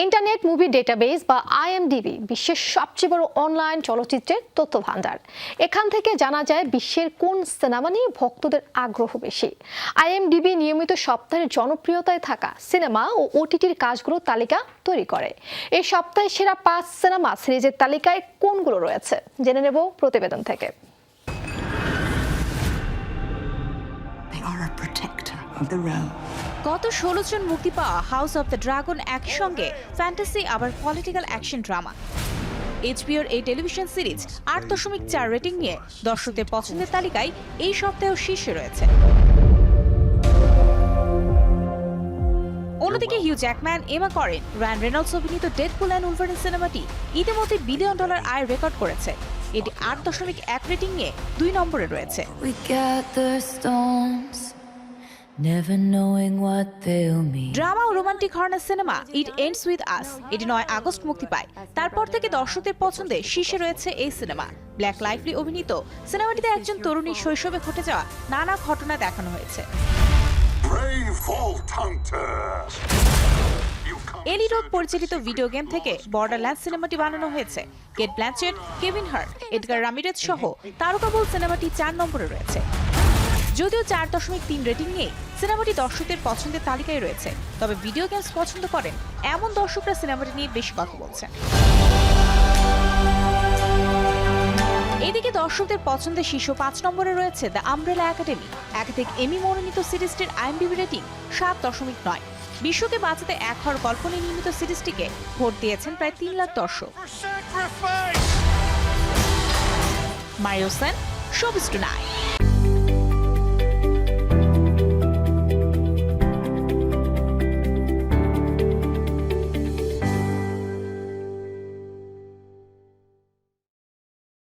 Internet movie database বা IMDb বিশ্বের সবচেয়ে বড় অনলাইন চলচ্চিত্রের তথ্য ভান্ডার এখান থেকে জানা যায় বিশ্বের কোন সিনেমা নিয়ে ভক্তদের আগ্রহ বেশি। আইএমডিবি নিয়মিত সপ্তাহের জনপ্রিয়তায় থাকা সিনেমা ও ওটিটির কাজগুলোর তালিকা তৈরি করে। এই সপ্তাহে সেরা পাঁচ সিনেমা সিরিজের তালিকায় কোনগুলো রয়েছে? জেনে নেব প্রতিবেদন থেকে। They are a protector of the realm. গত ষোলো জন মুক্তি পাওয়া হাউস অব দ্য ড্রাগন একসঙ্গে ফ্যান্টাসি আবার পলিটিক্যাল অ্যাকশন ড্রামা এইচবিওর এই টেলিভিশন সিরিজ আট দশমিক চার রেটিং নিয়ে দর্শকদের পছন্দের তালিকায় এই সপ্তাহেও শীর্ষে রয়েছে। অন্যদিকে হিউ জ্যাকম্যান এমা করেন র্যান রেনল্ডস অভিনীত ডেডপুল অ্যান্ড উলভারিন সিনেমাটি ইতিমধ্যে বিলিয়ন ডলার আয় রেকর্ড করেছে। এটি আট দশমিক এক রেটিং নিয়ে দুই নম্বরে রয়েছে। ড্রামা ও romantic Honor cinema It Ends With Us এটি নয় আগস্ট মুক্তি পায়। তারপর থেকে দর্শকদের পছন্দে শীর্ষে রয়েছে এই সিনেমা ব্ল্যাক লাইফলি অভিনীত সিনেমাটিতে একজন তরুণীর শৈশবে ঘটে যাওয়া নানা ঘটনা দেখানো হয়েছে। এলি রোড পরিচালিত ভিডিও গেম থেকে বর্ডারল্যান্ড সিনেমাটি বানানো হয়েছে। Cate Blanchett Kevin Hart Edgar Ramirez সহ তারকাবল সিনেমাটি চার নম্বরে রয়েছে। যদিও চার দশমিক তিন রেটিং নিয়ে সিনেমাটি দর্শকদের পছন্দের তালিকায় রয়েছে। তবে ভিডিও গেমস পছন্দ করেন এমন দর্শকরা সিনেমাটি নিয়ে বেশি কথা বলছেন। এদিকে দর্শকদের পছন্দের শীর্ষ পাঁচ নম্বরে রয়েছে দ্য আমব্রেলা একাডেমি একাধিক এমি মনোনীত সিরিজটির আইএমডিবি রেটিং সাত দশমিক নয়। বিশ্বকে বাঁচাতে এক হওয়ার গল্প নিয়ে নির্মিত সিরিজটিকে ভোট দিয়েছেন প্রায় তিন লাখ দর্শক! Mario Sen two night